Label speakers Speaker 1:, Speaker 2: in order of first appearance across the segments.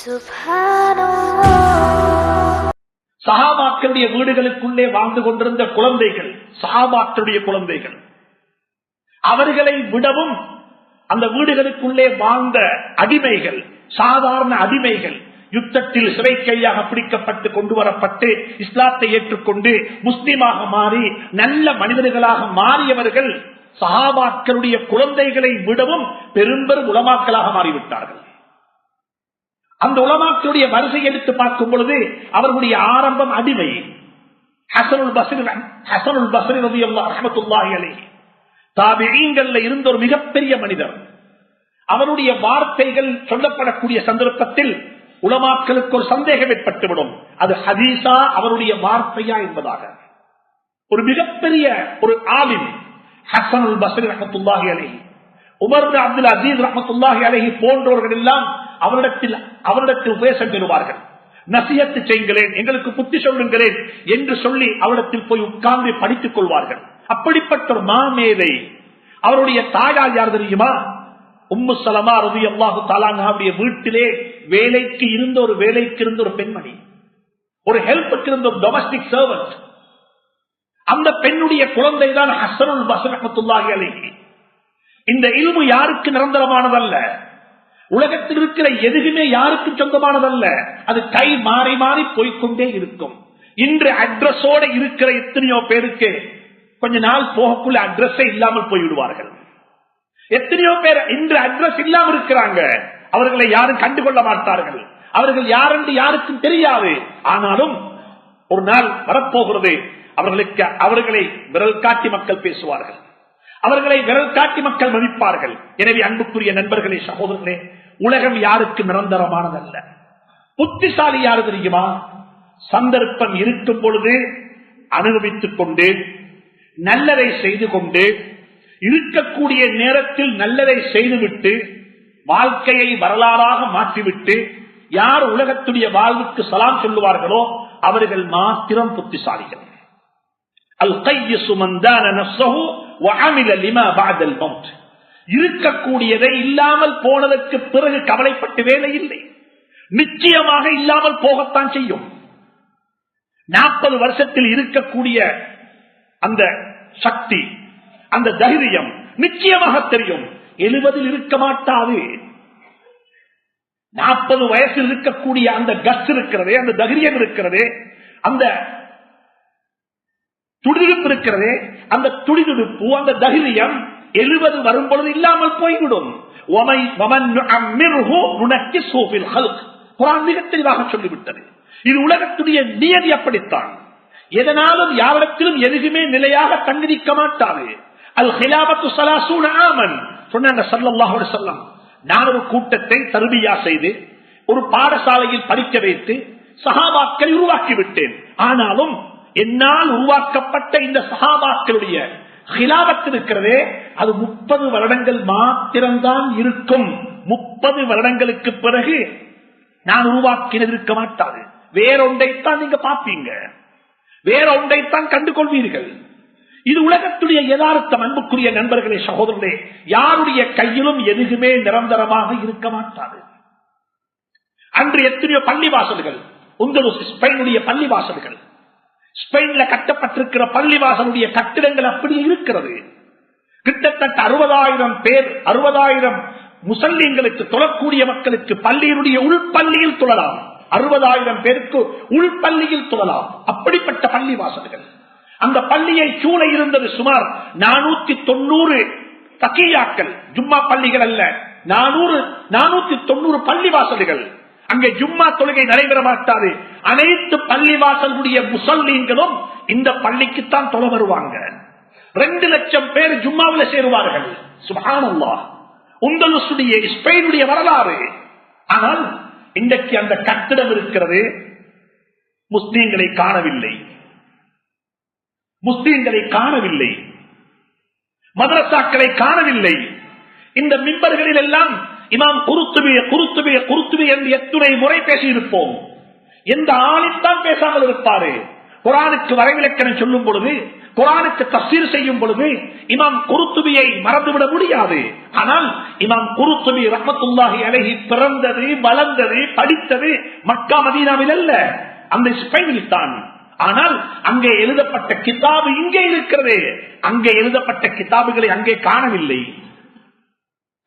Speaker 1: Subhanallah.
Speaker 2: சஹாபாக்களுடைய வீடுகளுக்குள்ளே வாழ்ந்து கொண்டிருந்த குழந்தைகள் சஹாபாக்களுடைய குழந்தைகள் அவர்களை விடவும் அந்த வீடுகளுக்குள்ளே வாழ்ந்த அடிமைகள் சாதாரண அடிமைகள் யுத்தத்தில் சிறை கையாக பிடிக்கப்பட்டு கொண்டு வரப்பட்டு இஸ்லாத்தை ஏற்றுக்கொண்டு முஸ்லீமாக மாறி நல்ல மனிதர்களாக மாறியவர்கள் சஹாபாக்களுடைய குழந்தைகளை விடவும் பெரும்பெரும் உலமாக்களாக மாறிவிட்டார்கள் அந்த உலமாக்களுடைய வரிசை எடுத்து பார்க்கும் பொழுது அவர்களுடைய ஆரம்பம் அடிமை. ஹசனுல் பஸ்ரி ஹசனுல் பஸ்ரி ரவி அல்லா ரஹமத்துல்லாஹி அலைஹி. தாபிஈங்கள்ல இருந்த ஒரு மிகப்பெரிய மனிதர். அவருடைய வார்த்தைகள் சொல்லப்படக்கூடிய சந்தர்ப்பத்தில் உலமாக்களுக்கு ஒரு சந்தேகம் ஏற்பட்டுவிடும். அது ஹதீசா அவருடைய வார்த்தையா என்பதாக. ஒரு மிகப்பெரிய ஒரு ஆலிம் ஹசனுல் பசரி ரஹமத்துல்லாஹி அலைஹி. உமர் அப்துல் அசீஸ் ரஹமத்துல்லாஹி அலஹி போன்றவர்கள் எல்லாம் அவரிடத்தில் அவரிடத்தில் உபதேசம் பெறுவார்கள். நசியத்து செய்கிறேன் எங்களுக்கு புத்தி சொல்லுங்களேன் என்று சொல்லி அவரிடத்தில் போய் உட்கார்ந்து படித்துக் கொள்வார்கள். அப்படிப்பட்ட ஒரு மாமேதை அவருடைய தாயார் யார் தெரியுமா? உம்மு சலமா ரவி அல்லாஹு தாலாங்காவுடைய வீட்டிலே வேலைக்கு இருந்த ஒரு வேலைக்கு இருந்த ஒரு பெண்மணி. ஒரு ஹெல்ப்புக்கு இருந்த ஒரு டொமஸ்டிக் சர்வன்ட் அந்த பெண்ணுடைய குழந்தை தான் ஹசனுல் பசரத்துல்லாஹி அலைஹி. இந்த இல்மு யாருக்கு நிரந்தரமானதல்ல? உலகத்தில் இருக்கிற எதுவுமே யாருக்கும் சொந்தமானதல்ல. அது கை மாறி மாறி போய்கொண்டே இருக்கும். இன்று அட்ரஸோட இருக்கிற எத்தனையோ பேருக்கு கொஞ்ச நாள் போகக்குள்ள அட்ரஸே இல்லாமல் போய்விடுவார்கள். எத்தனையோ பேர் இன்று அட்ரஸ் இல்லாமல் இருக்கிறாங்க. அவர்களை யாரும் கண்டுகொள்ள மாட்டார்கள். அவர்கள் யாரென்று யாருக்கும் தெரியாது. ஆனாலும் ஒரு நாள் வரப்போகிறது. அவர்களுக்கு அவர்களை விரல் காட்டி மக்கள் பேசுவார்கள். அவர்களை விரல் காட்டி மக்கள் மதிப்பார்கள். எனவே அன்புக்குரிய நண்பர்களே சகோதரர்களே உலகம் யாருக்கு நிரந்தரமானதல்ல? புத்திசாலி யாரு தெரியுமா? சந்தர்ப்பம் இருக்கும் பொழுது அனுபவித்துக் கொண்டு நல்லதை செய்து கொண்டு இருக்கக்கூடிய நேரத்தில் நல்லதை செய்துவிட்டு வாழ்க்கையை வரலாறாக மாற்றிவிட்டு யார் உலகத்துடைய வாழ்வுக்கு சலாம் சொல்லுவார்களோ அவர்கள் மாத்திரம் புத்திசாலிகள். இருக்கக்கூடியதை இல்லாமல் போனதற்கு பிறகு கவலைப்பட்டு வேலை இல்லை. நிச்சயமாக இல்லாமல் போகத்தான் செய்யும். நாற்பது வருஷத்தில் இருக்கக்கூடிய அந்த சக்தி அந்த தைரியம் நிச்சயமாக தெரியும். எழுபதில் இருக்க மாட்டாது. நாற்பது வயசில் இருக்கக்கூடிய அந்த கஸ் இருக்கிறதே அந்த தைரியம் இருக்கிறதே அந்த துடிதுடுப்பு இருக்கிறதே அந்த துடிதுடுப்பு அந்த தைரியம் எழுபது வரும் பொழுது இல்லாமல் போய்விடும். மிக தெளிவாக சொல்லிவிட்டது. இது உலகத்துடைய நியதி அப்படித்தான். எதனாலும் யாரிடத்திலும் எதுவுமே நிலையாக தங்கிக்க மாட்டாது. அல் ஹிலாபத்து சலாசூன் ஆமன். சொன்னாங்க சல்லல்லாஹு நான் ஒரு கூட்டத்தை தருபியா செய்து ஒரு பாடசாலையில் படிக்க வைத்து சகாபாக்களை உருவாக்கி விட்டேன் ஆனாலும் என்னால் உருவாக்கப்பட்ட இந்த சகாபாக்களுடைய ஹிலாபத் இருக்கிறதே அது முப்பது வருடங்கள் மாத்திரம்தான் இருக்கும். முப்பது வருடங்களுக்கு பிறகு நான் உருவாக்கினது இருக்க மாட்டாது. வேறொன்றைத்தான் நீங்க பார்ப்பீங்க. வேறொன்றைத்தான் கண்டு கொள்வீர்கள் இது உலகத்துடைய யதார்த்தம் அன்புக்குரிய நண்பர்களே சகோதரர்களே. யாருடைய கையிலும் எதுவுமே நிரந்தரமாக இருக்க மாட்டாது. அன்று எத்தனையோ பள்ளிவாசல்கள் உங்களுடைய ஸ்பெயினுடைய பள்ளிவாசல்கள் ஸ்பெயின்ல கட்டப்பட்டிருக்கிற பள்ளிவாசனுடைய கட்டிடங்கள் அப்படி இருக்கிறது. கிட்டத்தட்ட அறுபதாயிரம் பேர் அறுபதாயிரம் முசல்லிங்களுக்கு தொழக்கூடிய மக்களுக்கு பள்ளியினுடைய உள்பள்ளியில் தொழலாம். அறுபதாயிரம் பேருக்கு உள்பள்ளியில் தொழலாம். அப்படிப்பட்ட பள்ளி வாசல்கள் அந்த பள்ளியை சூழ இருந்தது சுமார் நானூத்தி தொண்ணூறு தக்கியாக்கள். ஜும்மா பள்ளிகள் அல்ல நானூறு நானூத்தி தொண்ணூறு பள்ளி வாசல்கள் அங்கே ஜும்மா தொழுகை நடைபெற மாட்டாது. அனைத்து பள்ளிவாசலுடைய முசல்லீன்களும் இந்த பள்ளிக்குத்தான் தொலை வருவாங்க. ரெண்டு லட்சம் பேர் ஜும்மாவில் சேருவார்கள். சுபானல்லா உங்களுடைய ஸ்பெயினுடைய வரலாறு. ஆனால் இன்றைக்கு அந்த கட்டிடம் இருக்கிறது. முஸ்லீம்களை காணவில்லை. முஸ்லீம்களை காணவில்லை. மதரசாக்களை காணவில்லை. இந்த மிம்பர்களில் எல்லாம் இமாம் குருத்துவிய குருத்துவிய குருத்துவிய என்று எத்துணை முறை பேசியிருப்போம். எந்த ஆளித்தான் பேசாமல் இருப்பாரு? குரானுக்கு வரைவிலக்கணம் சொல்லும் பொழுது குரானுக்கு தஸ்தீர் செய்யும் பொழுது இமாம் குருத்துபியை மறந்துவிட முடியாது. ஆனால் இமாம் குருத்துபி ரஹமத்துல்லாஹி அழகி பிறந்தது வளர்ந்தது படித்தது மக்கா மதீனாவில் அல்ல. அந்த ஸ்பெயினில் தான். ஆனால் அங்கே எழுதப்பட்ட கிதாபு இங்கே இருக்கிறது. அங்கே எழுதப்பட்ட கிதாபுகளை அங்கே காணவில்லை.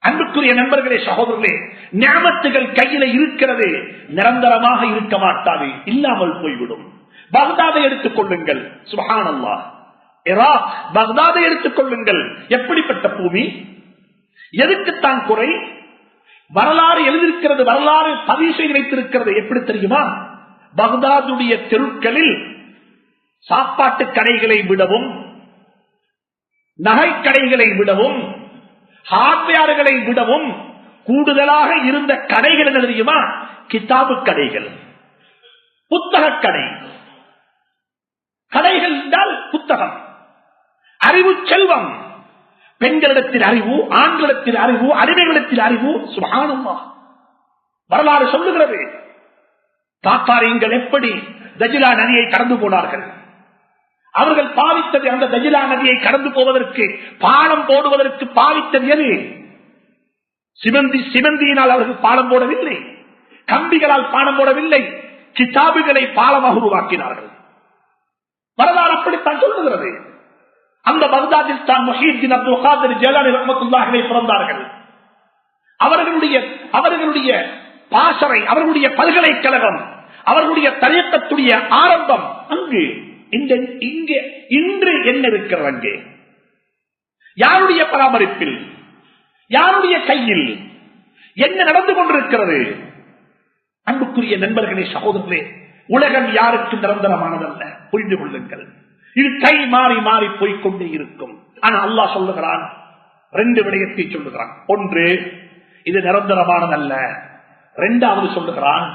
Speaker 2: அன்புக்குரிய நண்பர்களே சகோதரர்களே ஞாபகத்துகள் கையில இருக்கிறது நிரந்தரமாக இருக்க மாட்டாது இல்லாமல் போய்விடும். பக்தாதை எடுத்துக் கொள்ளுங்கள். சுபஹானல்லா இராக் பக்தாதை எடுத்துக் கொள்ளுங்கள். எப்படிப்பட்ட பூமி? எதுக்குத்தான் குறை? வரலாறு எழுதியிருக்கிறது வரலாறு பதிவு செய்து வைத்திருக்கிறது எப்படி தெரியுமா? பக்தாதுடைய தெருக்களில் சாப்பாட்டு கடைகளை விடவும் நகைக்கடைகளை விடவும் ஹார்ட்வேர்களை விடவும் கூடுதலாக இருந்த கடைகள் என்ன தெரியுமா? கிதாபு கடைகள். புத்தக கடை. கடைகள் என்றால் புத்தகம். அறிவு செல்வம். பெண்களிடத்தில் அறிவு ஆண்களிடத்தில் அறிவு அடிமைகளிடத்தில் அறிவு சுகானம்மா வரலாறு சொல்லுகிறது. தாத்தாரியங்கள் எப்படி தஜிலா நதியை கடந்து போனார்கள்? அவர்கள் பாவித்தது அந்த தஜிலா நதியை கடந்து போவதற்கு பாலம் போடுவதற்கு பாவித்தது எது? சிவந்தி சிவந்தியினால் அவர்கள் பாலம் போடவில்லை. கம்பிகளால் பாலம் போடவில்லை. கிதாபுகளை பாலமாக உருவாக்கினார்கள். வரலாறு அப்படித்தான் சொல்லுகிறது. அந்த பகதாதில் தான் முஹீத்தின் அப்துல் காதர் ஜலானி ரஹமத்துல்லாஹினை பிறந்தார்கள். அவர்களுடைய அவர்களுடைய பாசறை அவர்களுடைய பல்கலைக்கழகம் அவர்களுடைய தயக்கத்துடைய ஆரம்பம் அங்கு. இந்த இங்கே இன்று என்ன இருக்கிறது அங்கே? யாருடைய பராமரிப்பில்? யாருடைய கையில்? என்ன நடந்து கொண்டிருக்கிறது? அன்புக்குரிய நண்பர்களே சகோதரர்களே உலகம் யாருக்கும் நிரந்தரமானதல்ல? புரிந்து கொள்ளுங்கள். இது கை மாறி மாறி போய்கொண்டே இருக்கும். ஆனா அல்லாஹ் சொல்லுகிறான் ரெண்டு விடயத்தை சொல்லுகிறான். ஒன்று இது நிரந்தரமானதல்ல. இரண்டாவது சொல்லுகிறான்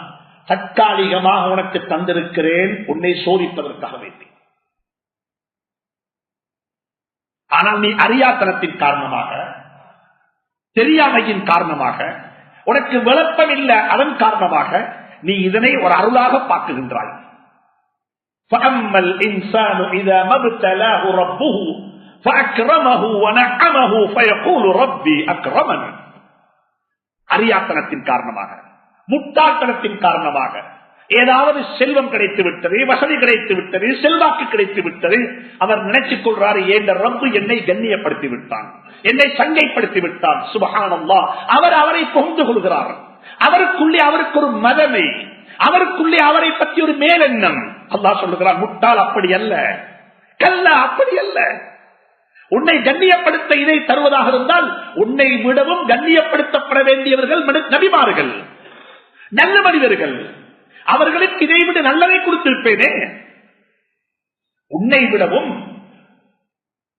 Speaker 2: தற்காலிகமாக உனக்கு தந்திருக்கிறேன் உன்னை சோதிப்பதற்காக வேண்டி. ஆனால் நீ அறியாத்தனத்தின் காரணமாக தெரியாமையின் காரணமாக உனக்கு விளப்பம் இல்லை அதன் காரணமாக நீ இதனை ஒரு அருளாக பார்க்குகின்றாய். அறியாத்தனத்தின் காரணமாக முட்டாத்தனத்தின் காரணமாக ஏதாவது செல்வம் கிடைத்து விட்டது வசதி கிடைத்து விட்டது செல்வாக்கு கிடைத்து விட்டது அவர் நினைச்சுக் கொள்றாரு ஏந்த ரப்பு என்னை கண்ணியப்படுத்தி விட்டான் என்னை சங்கைப்படுத்தி விட்டான் சுபகானம்மா அவர் அவரை புகுந்து கொள்கிறார். அவருக்குள்ளே அவருக்கு ஒரு மதமை அவருக்குள்ளே அவரை பற்றி ஒரு மேலெண்ணம். அல்லா சொல்லுகிறார் முட்டால் அப்படி அல்ல கல்ல அப்படி அல்ல. உன்னை கண்ணியப்படுத்த இதை தருவதாக இருந்தால் உன்னை விடவும் கண்ணியப்படுத்தப்பட வேண்டியவர்கள் நபிமார்கள் நல்ல மனிதர்கள். அவர்களுக்கு இதை விட நல்லதை கொடுத்திருப்பேனே. உன்னை விடவும்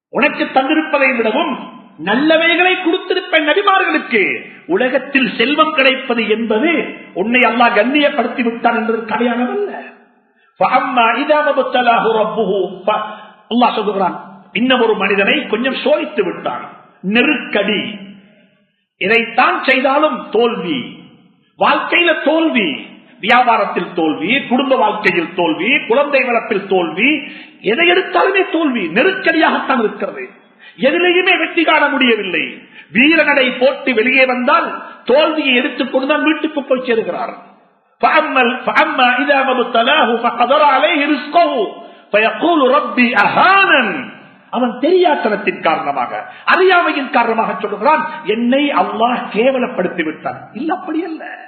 Speaker 2: உனக்கு தந்திருப்பதை விடவும் நல்லவைகளை கொடுத்திருப்பேன் நபிமார்களுக்கு. உலகத்தில் செல்வம் கிடைப்பது என்பது உன்னை அல்லா கண்ணியப்படுத்தி விட்டான் என்பது கடையானதல்ல அல்லா சொல்லுகிறான் இன்னும் ஒரு மனிதனை கொஞ்சம் சோதித்து விட்டான். நெருக்கடி. இதைத்தான் செய்தாலும் தோல்வி. வாழ்க்கையில தோல்வி. வியாபாரத்தில் தோல்வி குடும்ப வாழ்க்கையில் தோல்வி குழந்தை வளர்ப்பில் தோல்வி எதை எடுத்தாலுமே தோல்வி நெருக்கடியாகத்தான் இருக்கிறது. எதிலையுமே வெற்றி காண முடியவில்லை. வீரநடை போட்டு வெளியே வந்தால் தோல்வியை எடுத்துக் கொண்டுதான் வீட்டுக்கு போய் சேருகிறார். அவன் தெரியாத்தனத்தின் காரணமாக அறியாமையின் காரணமாக சொல்லுகிறான் என்னை அல்லாஹ் கேவலப்படுத்தி விட்டான் இல்ல அப்படி அல்ல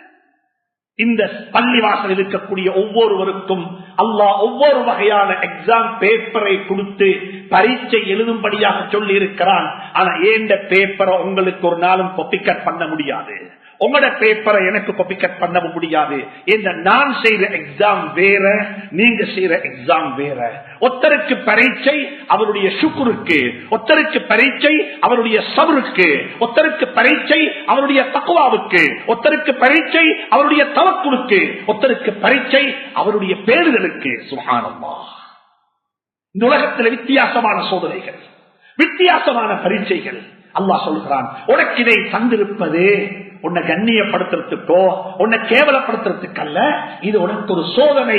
Speaker 2: இந்த பள்ளிவாசல் இருக்கக்கூடிய ஒவ்வொருவருக்கும் அல்லாஹ் ஒவ்வொரு வகையான எக்ஸாம் பேப்பரை கொடுத்து பரீட்சை எழுதும்படியாக சொல்லி இருக்கிறான் ஆனா ஏண்ட பேப்பரை உங்களுக்கு ஒரு நாளும் கொப்பிக்கட் பண்ண முடியாது. உங்களோட பேப்பரை எனக்கு கொப்பிக்கட் பண்ணவும் முடியாது. இந்த நான் செய்யற எக்ஸாம் வேற நீங்க செய்யற எக்ஸாம் வேற. ஒத்தருக்கு பரீட்சை அவருடைய சுக்குருக்கு ஒத்தருக்கு பரீட்சை அவருடைய சபருக்கு ஒத்தருக்கு பரீட்சை அவருடைய தக்குவாவுக்கு ஒத்தருக்கு பரீட்சை அவருடைய தவக்குருக்கு ஒத்தருக்கு பரீட்சை அவருடைய பேருதலுக்கு சுகானம்மா இந்த உலகத்தில் வித்தியாசமான சோதனைகள் வித்தியாசமான பரீட்சைகள். அல்லாஹ் சொல்கிறான் உனக்கு இதை தந்திருப்பது உன்னை கண்ணியப்படுத்துறதுக்கோ உன்னை கேவலப்படுத்துறதுக்கு அல்ல இது உனக்கு ஒரு சோதனை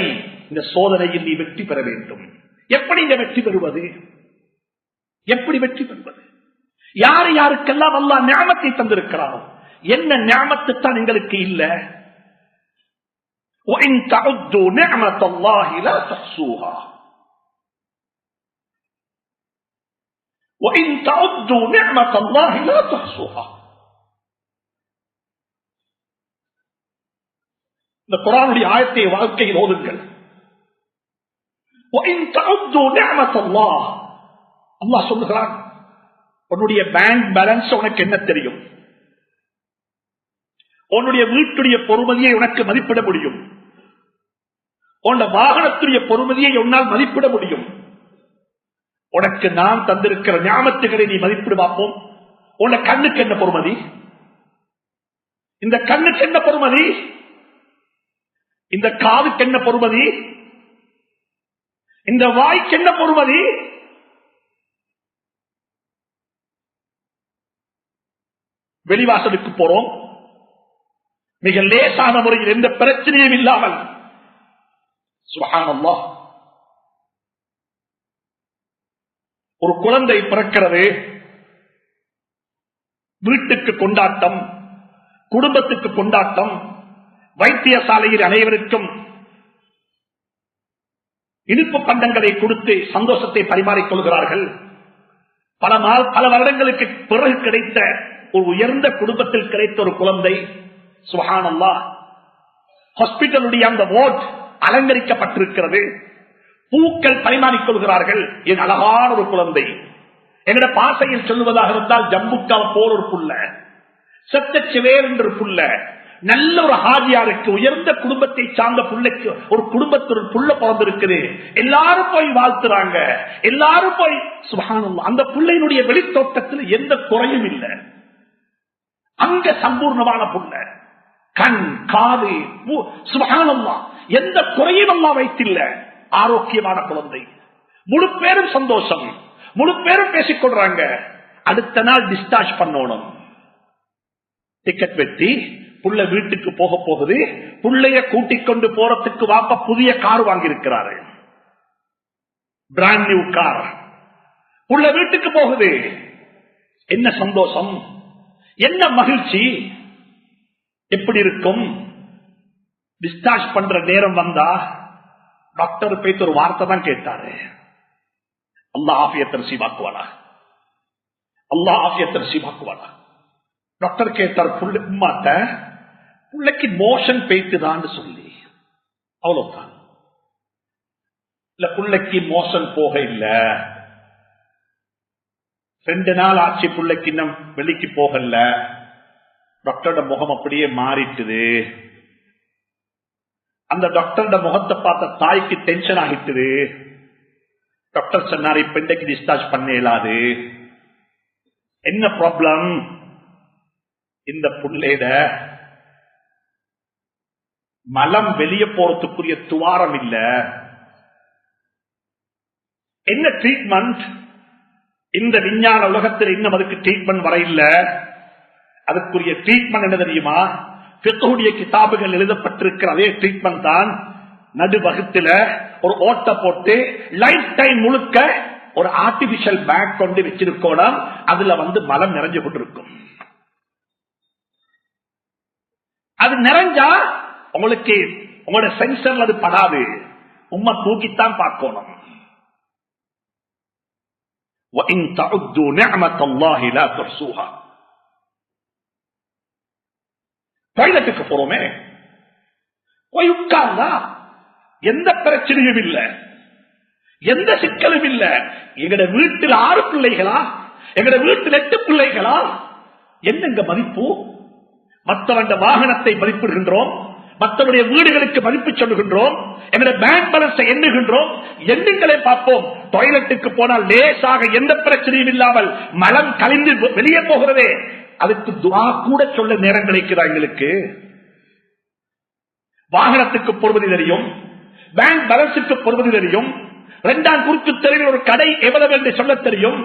Speaker 2: இந்த சோதனையில் நீ வெற்றி பெற வேண்டும் எப்படி இந்த வெற்றி பெறுவது எப்படி வெற்றி பெறுவது யார் யாருக்கெல்லாம் அல்லா ஞாபகத்தை தந்திருக்கிறாரோ என்ன ஞாபகத்து தான் எங்களுக்கு இல்ல وَإِن تَعُدُّوا نِعْمَةَ اللَّهِ لَا تَحْصُوهَا இந்த குரானுடைய ஆயத்தை வாழ்க்கையில் ஓதுங்கள். அல்லா சொல்லுகிறான் உன்னுடைய பேங்க் பேலன்ஸ் உனக்கு என்ன தெரியும்? உன்னுடைய வீட்டுடைய பொறுமதியை உனக்கு மதிப்பிட முடியும். உன்னுடைய வாகனத்துடைய பொறுமதியை உன்னால் மதிப்பிட முடியும். உனக்கு நான் தந்திருக்கிற ஞாபகத்துகளை நீ மதிப்பிட பார்ப்போம். உன்னை கண்ணுக்கு என்ன பொறுமதி இந்த கண்ணுக்கு என்ன பொறுமதி இந்த காதுக்கு என்ன பொறுமதி இந்த வாய்க்கு என்ன பொறுமதி வெளிவாசலுக்கு போறோம். மிக லேசான முறையில் எந்த பிரச்சனையும் இல்லாமல். சுபஹானல்லாஹ். ஒரு குழந்தை பிறக்கிறது. வீட்டுக்கு கொண்டாட்டம் குடும்பத்துக்கு கொண்டாட்டம். வைத்தியசாலையில் அனைவருக்கும் இனிப்பு பண்டங்களை கொடுத்து சந்தோஷத்தை பரிமாறிக்கொள்கிறார்கள் பல நாள் பல வருடங்களுக்கு பிறகு கிடைத்த ஒரு உயர்ந்த குடும்பத்தில் கிடைத்த ஒரு குழந்தை சுஹானல்லா ஹாஸ்பிட்டலுடைய அந்த வார்ட் அலங்கரிக்கப்பட்டிருக்கிறது. பூக்கள் பரிமாறிக்கொள்கிறார்கள் என் அழகான ஒரு குழந்தை. எங்கட பாசையில் சொல்லுவதாக இருந்தால் ஜம்புக்காவ போல் ஒரு புள்ள. செத்த சிவேர் என்று புள்ள. நல்ல ஒரு ஹாஜியாருக்கு உயர்ந்த குடும்பத்தை சார்ந்த பிள்ளைக்கு ஒரு குடும்பத்தில் புள்ள பிறந்திருக்குது. எல்லாரும் போய் வாழ்த்துறாங்க. எல்லாரும் போய் சுகானம் அந்த பிள்ளையினுடைய வெளித்தோட்டத்தில் எந்த குறையும் இல்லை. அங்க சம்பூர்ணமான புள்ள. கண் காது சுகானம்மா எந்த குறையும் அம்மா வைத்தில்ல. ஆரோக்கியமான குழந்தை. முழு பேரும் சந்தோஷம். முழு பேரும் பேசிக்கொள்றாங்க அடுத்த நாள் டிஸ்டார்ஜ் பண்ணணும். டிக்கெட் வெட்டி புள்ள வீட்டுக்கு போக போகுது புள்ளைய கூட்டிக் கொண்டு போறதுக்கு வாப்ப புதிய கார் வாங்கியிருக்கிறாரு. பிராண்ட் நியூ கார் புள்ள வீட்டுக்கு போகுது. என்ன சந்தோஷம்? என்ன மகிழ்ச்சி? எப்படி இருக்கும்? டிஸ்சார்ஜ் பண்ற நேரம் வந்தா டாக்டர் போயிட்டு ஒரு வார்த்தை தான் கேட்டாரு. அல்லா ஆபியத்தை சீவாக்குவானா அல்லா ஆபியத்தை சீவாக்குவானா டாக்டர் கேட்டார் புள்ள உமாட்ட பிள்ளைக்கு மோஷன் போயிட்டுதான்னு சொல்லி. அவ்வளவுதான். இல்ல பிள்ளைக்கு மோஷன் போக இல்ல. ரெண்டு நாள் ஆட்சி பிள்ளைக்கு இன்னும் வெளிக்கு போகல. டாக்டரோட முகம் அப்படியே மாறிட்டுது. அந்த டாக்டரோட முகத்தை பார்த்த தாய்க்கு டென்ஷன் ஆகிட்டுது. டாக்டர் சொன்னார் இப்ப இன்றைக்கு டிஸ்சார்ஜ் பண்ண இயலாது. என்ன ப்ராப்ளம் இந்த பிள்ளையிட மலம் வெளியே போறதுக்குரிய துவாரம் இல்ல. என்ன ட்ரீட்மெண்ட் இந்த விஞ்ஞான உலகத்தில் இன்னும் அதுக்கு ட்ரீட்மெண்ட் வர இல்ல. அதுக்குரிய ட்ரீட்மெண்ட் என்ன தெரியுமா? பித்தகுடைய கிதாபுகள் எழுதப்பட்டிருக்கிற அதே ட்ரீட்மெண்ட் தான் நடுவகுத்துல ஒரு ஓட்ட போட்டு லைஃப் டைம் முழுக்க ஒரு ஆர்டிபிஷியல் பேக் கொண்டு வச்சிருக்கோம் அதுல வந்து மலம் நிறைஞ்சு கொண்டிருக்கும். அது நிறைஞ்சா உங்களுக்கு உங்களோட சென்சர்ல அது படாது. உண்மை தூக்கித்தான் பார்க்கணும். டாய்லெட்டுக்கு போறோமே. போய் உட்கார்ந்தா எந்த பிரச்சனையும் இல்ல. எந்த சிக்கலும் இல்ல. எங்கட வீட்டில் ஆறு பிள்ளைகளா? எங்கட வீட்டில் எட்டு பிள்ளைகளா? என்னங்க மதிப்பு? மற்றவன் வாகனத்தை மதிப்பிடுகின்றோம். மற்றவருடைய வீடுகளுக்கு மதிப்பு சொல்லுகின்றோம் எங்களுடைய பேங்க் பேலன்ஸை எண்ணுகின்றோம் எண்ணுங்களை பார்ப்போம். டாய்லெட்டுக்கு போனால் லேசாக எந்த பிரச்சனையும் இல்லாமல் மலம் கழிந்து வெளியே போகிறதே. அதுக்கு துவா கூட சொல்ல நேரம் கிடைக்குதா எங்களுக்கு? வாகனத்துக்கு போடுவது தெரியும் பேங்க் பேலன்ஸுக்கு போடுவது தெரியும் இரண்டாம் குறுக்கு தெருவில் ஒரு கடை எவ்வளவு என்று சொல்ல தெரியும்.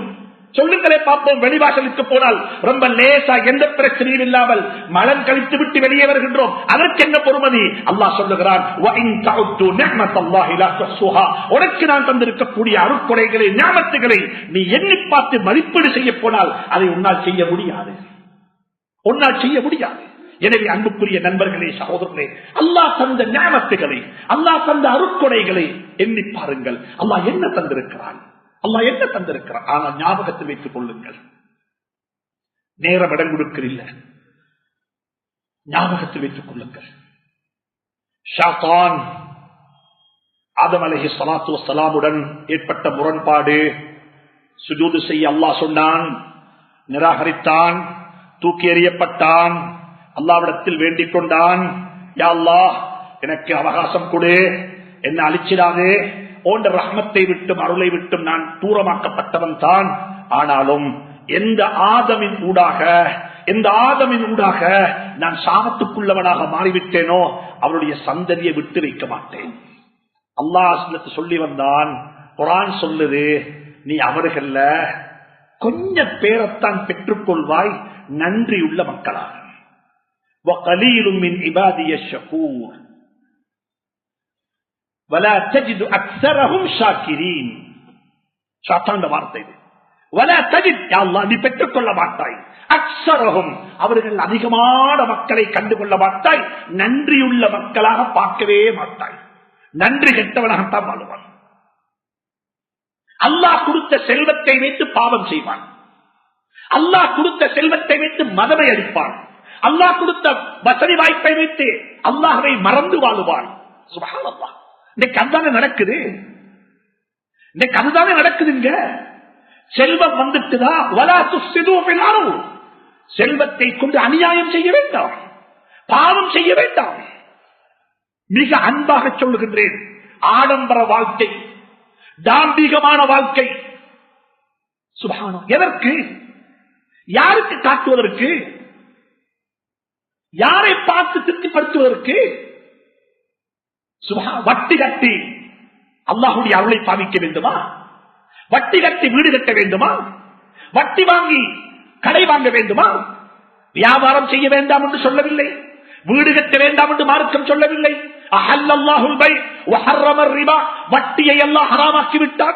Speaker 2: சொல்லுங்களே பார்ப்போம். வெளிவாசலுக்கு போனால் ரொம்ப லேசா எந்த பிரச்சனையும் இல்லாமல் மலம் கழித்து விட்டு வெளியே வருகின்றோம். அதற்கு என்ன பொறுமதி? அல்லாஹ் சொல்லுகிறான் உனக்கு நான் தந்திருக்கக்கூடிய அருக்குறைகளை ஞாபகத்துகளை நீ எண்ணி பார்த்து மதிப்பீடு செய்ய போனால் அதை உன்னால் செய்ய முடியாது. உன்னால் செய்ய முடியாது. எனவே அன்புக்குரிய நண்பர்களே சகோதரர்களே அல்லாஹ் தந்த ஞாபகத்துகளை அல்லாஹ் தந்த அருட்கொடைகளை எண்ணி பாருங்கள். அல்லாஹ் என்ன தந்திருக்கிறான்? அல்லா என்ன தந்திருக்கிறான்? ஆனால் ஞாபகத்தை வைத்துக் கொள்ளுங்கள். நேரம் இடம் கொடுக்கிறீல்ல ஞாபகத்தை வைத்துக் கொள்ளுங்கள். ஷாத்தான் ஆதம் அலஹி சலாத்து ஏற்பட்ட முரண்பாடு சுஜூது செய்ய அல்லாஹ் சொன்னான் நிராகரித்தான் தூக்கி எறியப்பட்டான் அல்லாவிடத்தில் வேண்டிக் கொண்டான். யா அல்லாஹ் எனக்கு அவகாசம் கொடு என்ன அழிச்சிடாதே போன்ற ரஹ்மத்தை விட்டும் அருளை விட்டும் நான் தூரமாக்கப்பட்டவன் தான். ஆனாலும் எந்த ஆதமின் ஊடாக எந்த ஆதமின் ஊடாக நான் சாபத்துக்குள்ளவனாக மாறிவிட்டேனோ அவருடைய சந்ததியை விட்டு வைக்க மாட்டேன். அல்லாஹ் சொல்லி வந்தான் குரான் சொல்லுது நீ அவர்கள கொஞ்ச பேரைத்தான் பெற்றுக்கொள்வாய் நன்றியுள்ள மக்களாக. வல தஜிது அக்சரஹும் ஷாக்கிரீன் சாத்தாண்ட வார்த்தை வல தஜித் யாழ்லா நீ மாட்டாய். அக்ஷரகும் அவர்கள் அதிகமான மக்களை கண்டுகொள்ள மாட்டாய். நன்றியுள்ள மக்களாக பார்க்கவே மாட்டாய். நன்றி கெட்டவனாகத்தான் வாழ்வான். அல்லாஹ் கொடுத்த செல்வத்தை வைத்து பாவம் செய்வான். அல்லாஹ் கொடுத்த செல்வத்தை வைத்து மதமை அடிப்பான். அல்லாஹ் கொடுத்த வசதி வாய்ப்பை வைத்து அல்லாஹவை மறந்து வாழுவான். சுபகான் அல்லாஹ் இன்னைக்கு அதுதானே நடக்குது? இன்னைக்கு அதுதானே நடக்குதுங்க செல்வம் வந்துட்டுதா? வலா துஃப்சிது செல்வத்தை கொண்டு அநியாயம் செய்ய வேண்டாம். பாவம் செய்ய வேண்டாம். மிக அன்பாக சொல்லுகின்றேன். ஆடம்பர வாழ்க்கை. தாம்பீகமான வாழ்க்கை. சுபானம் எதற்கு? யாருக்கு காட்டுவதற்கு? யாரை பார்த்து திருப்திப்படுத்துவதற்கு? வட்டி கட்டி அல்லாஹுடைய அருளை பாவிக்க வேண்டுமா? வட்டி கட்டி வீடு கட்ட வேண்டுமா? வட்டி வாங்கி கடை வாங்க வேண்டுமா? வியாபாரம் செய்ய வேண்டாம் என்று சொல்லவில்லை. வீடு கட்ட வேண்டாம் என்று மார்க்கம் சொல்லவில்லை. வட்டியை எல்லாம் ஹராமாக்கி விட்டான்.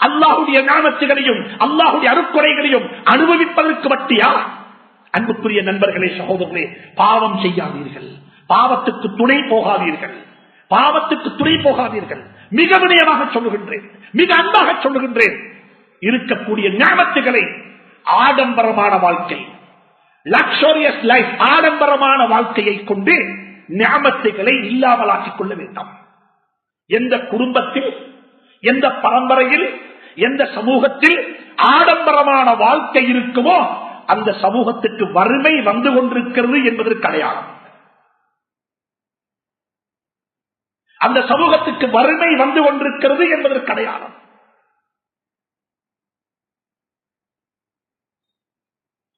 Speaker 2: அல்லாஹுடைய ஞானத்துகளையும் அல்லாஹுடைய அருக்குறைகளையும் அனுபவிப்பதற்கு வட்டியா? அன்புக்குரிய நண்பர்களே சகோதரர்களே பாவம் செய்யாதீர்கள். பாவத்துக்கு துணை போகாதீர்கள். பாவத்துக்கு துணை போகாதீர்கள். மிக வினயமாக சொல்லுகின்றேன். மிக அன்பாக சொல்லுகின்றேன். இருக்கக்கூடிய ஞாபகத்துகளை ஆடம்பரமான வாழ்க்கை லக்ஸோரியஸ் லைஃப் ஆடம்பரமான வாழ்க்கையை கொண்டு ஞாபகத்துகளை இல்லாமலாக்கிக் கொள்ள வேண்டாம். எந்த குடும்பத்தில் எந்த பரம்பரையில் எந்த சமூகத்தில் ஆடம்பரமான வாழ்க்கை இருக்குமோ அந்த சமூகத்துக்கு வறுமை வந்து கொண்டிருக்கிறது என்பதற்கு அடையாளம். அந்த சமூகத்துக்கு வறுமை வந்து கொண்டிருக்கிறது என்பதற்கு அடையாளம்.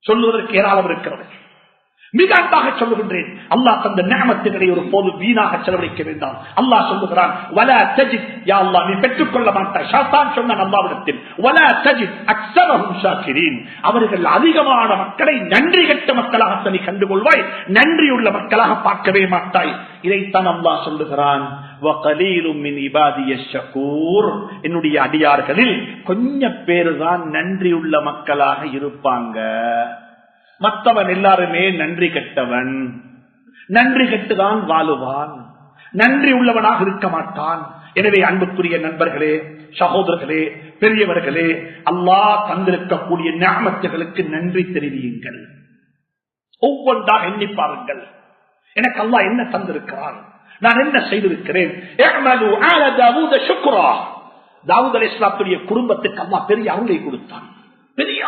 Speaker 2: சொல்வதற்கு ஏராளம் இருக்கிறது. மிக அன்பாக சொல்லுகின்றேன். அல்லாஹ் தந்த ஞாபகத்துகளை ஒரு போது வீணாக செலவழிக்க வேண்டாம். அல்லாஹ் சொல்லுகிறான் வல தஜித். யா அல்லாஹ் நீ பெற்றுக்கொள்ள மாட்டாய். ஷாத்தான் சொன்ன அல்லாவிடத்தில் வல தஜித் அக்ஸரஹும் ஷாக்கிரீன். அவர்கள் அதிகமான மக்களை நன்றி கட்ட மக்களாக நீ கண்டுகொள்வாய். நன்றியுள்ள மக்களாக பார்க்கவே மாட்டாய். இதைத்தான் அல்லாஹ் சொல்லுகிறான். என்னுடைய அடியார்களில் கொஞ்சம் பேரு தான் நன்றியுள்ள மக்களாக இருப்பாங்க. மற்றவன் எல்லாருமே நன்றி கெட்டவன். நன்றி கெட்டுதான் வாழுவான். நன்றி உள்ளவனாக இருக்க மாட்டான். எனவே அன்புக்குரிய நண்பர்களே சகோதரர்களே பெரியவர்களே அல்லாஹ் தந்திருக்கக்கூடிய ஞாபகத்துகளுக்கு நன்றி தெரிவியுங்கள். ஒவ்வொன்றாக எண்ணி பாருங்கள். எனக்கு அல்லா என்ன தந்திருக்கிறான்? நான் என்ன செய்திருக்கிறேன்? சுக்ரா ஆல தாவூத ஷுக்ரா. குடும்பத்துக்கு அம்மா பெரிய அருளை கொடுத்தான். பெரிய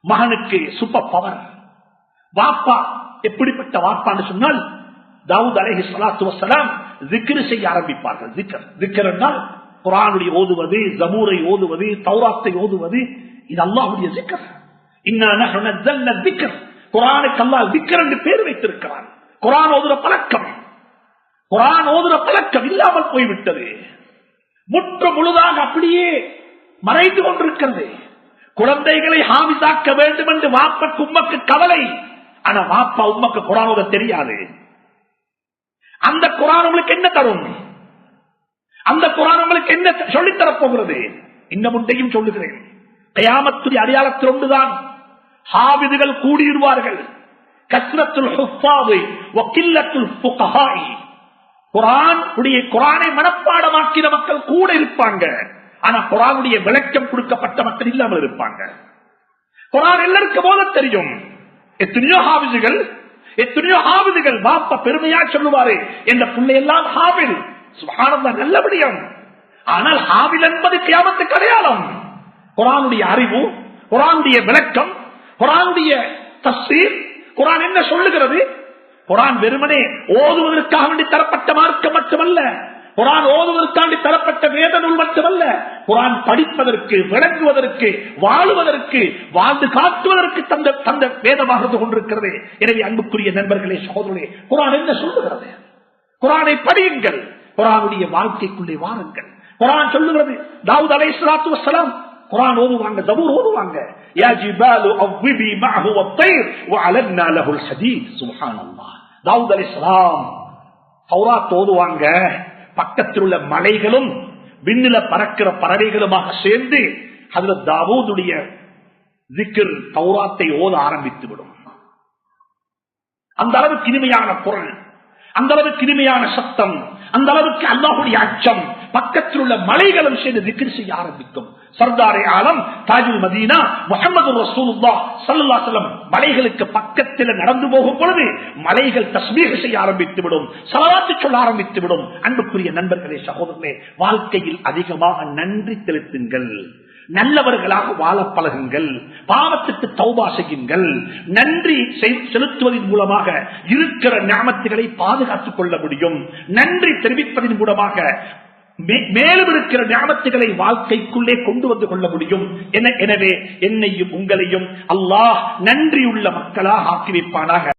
Speaker 2: மகனுக்கு சூப்பர் பவர் வாப்பா எப்படிப்பட்ட வாப்பான்னு சொன்னால் தாவூத் அலைஹி சலாத்து வசலாம் திக்ரு செய்ய ஆரம்பிப்பார்கள். திக்கர் திக்கர் என்றால் குரானுடைய ஓதுவது ஜமூரை ஓதுவது தௌராத்தை ஓதுவது இது அல்லாஹ்வுடைய திக்கர் இன்னும் திக்கர் குரானுக்கு அல்லா திக்கர் என்று பேர் வைத்திருக்கிறான். குரான் ஓதுற பழக்கம். குரான் ஓதுற பழக்கம் இல்லாமல் போய்விட்டது. முற்று முழுதாக அப்படியே மறைந்து கொண்டிருக்கிறது. குழந்தைகளை ஹாமிசாக்க வேண்டும் என்று வாப்பக்கு உமக்கு கவலை. ஆனா வாப்பா உமக்கு குரான் ஓத தெரியாது. அந்த குரான் உங்களுக்கு என்ன தரும்? அந்த குரான் உங்களுக்கு என்ன சொல்லித்தரப்போகிறது இன்னும் ஒன்றையும் சொல்லுகிறேன். கயாமத்துடைய அடையாளத்தில் ஒன்றுதான். ஹாவிதுகள் கூடியிருவார்கள். கஸ்ரத்துல் ஹுஃபாது வக்கில்லத்துல் குரான் உடைய குரானை மனப்பாடமாக்கிற மக்கள் கூட இருப்பாங்க. ஆனா குரானுடைய விளக்கம் கொடுக்கப்பட்ட மக்கள் இல்லாமல் இருப்பாங்க. குரான் எல்லாருக்கும் போல தெரியும். எத்தனையோ ஹாவிதுகள் எத்தனையோ ஹாவிதுகள் பாப்பா பெருமையா சொல்லுவாரு என்ற பிள்ளையெல்லாம் ஹாவில் சுகானந்த நல்ல விடயம். ஆனால் ஹாவில் என்பது கியாமத்துக்கு அடையாளம். குரானுடைய அறிவு குரானுடைய விளக்கம் குரானுடைய தஸ்வீர் குரான் என்ன சொல்லுகிறது? குரான் வெறுமனே ஓதுவதற்காக வேண்டி தரப்பட்ட மார்க்கம் மட்டுமல்ல. குரான் ஓதுவதற்காண்டி தரப்பட்ட வேத நூல் மட்டுமல்ல. குரான் படிப்பதற்கு விளங்குவதற்கு வாழுவதற்கு வாழ்ந்து காட்டுவதற்கு தந்த தந்த வேதமாக கொண்டிருக்கிறது. எனவே அன்புக்குரிய நண்பர்களே சகோதரே குரான் என்ன சொல்லுகிறது? குரானை படியுங்கள். குரானுடைய வாழ்க்கைக்குள்ளே வாருங்கள். குரான் சொல்லுகிறது தாவூத் அலை சலாத்து வசலாம் குரான் ஓதுவாங்க தபூர் ஓதுவாங்க. யா ஜிபாலு அவ்விபி மஅஹு வத்தைர் வஅலன்னா லஹுல் ஹதீத். சுப்ஹானல்லாஹ். தாவூத் இஸ்லாம் சௌரா ஓதுவாங்க. பக்கத்தில் உள்ள மலைகளும் விண்ணில பறக்கிற பறவைகளுமாக சேர்ந்து அதுல தாவூதுடைய திக்ர் தௌராத்தை ஓத ஆரம்பித்து விடும் அந்த அளவுக்கு இனிமையான குரல் அந்த அளவுக்கு இனிமையான சத்தம் அந்த அளவுக்கு அல்லாஹுடைய அச்சம் பக்கத்தில் உள்ள மலைகளும் சேர்ந்து திக்ர் செய்ய ஆரம்பிக்கும். சர்தாரே ஆலம் தாஜுல் மதீனா முகமது ரசூலுல்லா சல்லா செல்லம் மலைகளுக்கு பக்கத்தில் நடந்து போகும் பொழுது மலைகள் தஸ்மீக செய்ய ஆரம்பித்து விடும் சலவாத்து சொல்ல ஆரம்பித்து விடும் அன்புக்குரிய நண்பர்களே சகோதரர்களே வாழ்க்கையில் அதிகமாக நன்றி செலுத்துங்கள். நல்லவர்களாக வாழ பழகுங்கள். பாவத்துக்கு தௌபா செய்யுங்கள். நன்றி செலுத்துவதன் மூலமாக இருக்கிற ஞாபகத்துகளை பாதுகாத்துக் கொள்ள முடியும். நன்றி தெரிவிப்பதன் மூலமாக மேலும் இருக்கிற ஞாபகத்துகளை வாழ்க்கைக்குள்ளே கொண்டு வந்து கொள்ள முடியும். எனவே என்னையும் உங்களையும் அல்லாஹ் நன்றியுள்ள மக்களாக ஆக்கி வைப்பானாக.